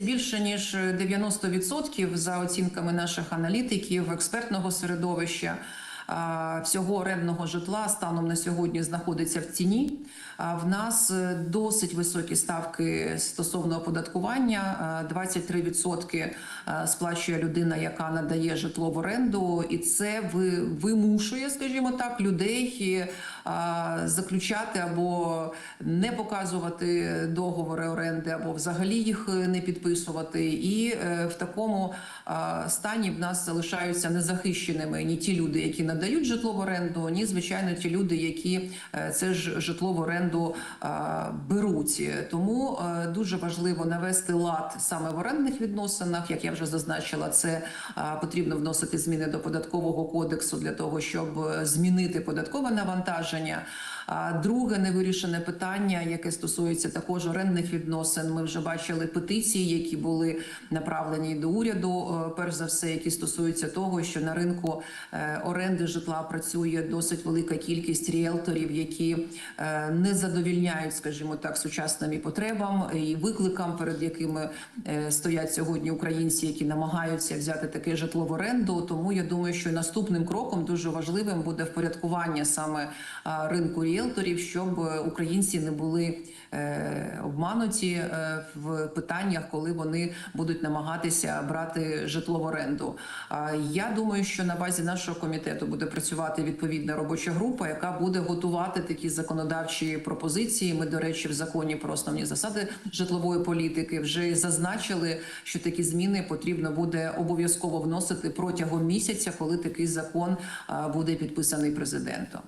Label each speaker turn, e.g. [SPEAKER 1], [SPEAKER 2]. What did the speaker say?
[SPEAKER 1] Більше ніж 90% за оцінками наших аналітиків, експертного середовища. Всього орендного житла станом на сьогодні знаходиться в ціні. В нас е, досить високі ставки стосовно оподаткування. А, 23% е, сплачує людина, яка надає житло в оренду, і це вимушує, скажімо так, людей заключати або не показувати договори оренди, або взагалі їх не підписувати. І е, в такому стані в нас залишаються незахищеними ні ті люди, які надають житло в оренду, ні звичайно ті люди, які е, це ж житло в оренду беруть. Тому е, дуже важливо навести лад саме в орендних відносинах. Як я вже зазначила, це потрібно вносити зміни до податкового кодексу для того, щоб е, змінити податкове навантаження. Друге невирішене питання, яке стосується також орендних відносин. Ми вже бачили петиції, які були направлені до уряду. е, Перш за все, які стосуються того, що на ринку е, оренди житла працює досить велика кількість ріелторів, які е, не задовільняють, скажімо так, сучасним потребам і викликам, перед якими стоять сьогодні українці, які намагаються взяти таке житло в оренду. Тому я думаю, що наступним кроком дуже важливим буде впорядкування саме ринку ріелторів, щоб е, українці не були е, обмануті е, в питаннях, коли вони будуть намагатися брати житло в оренду. Я думаю, що на базі нашого комітету буде працювати відповідна робоча група, яка буде готувати такі законодавчі пропозиції. Ми, до речі, в законі про основні засади житлової політики вже зазначили, що такі зміни потрібно буде обов'язково вносити протягом місяця, коли такий закон буде підписаний президентом.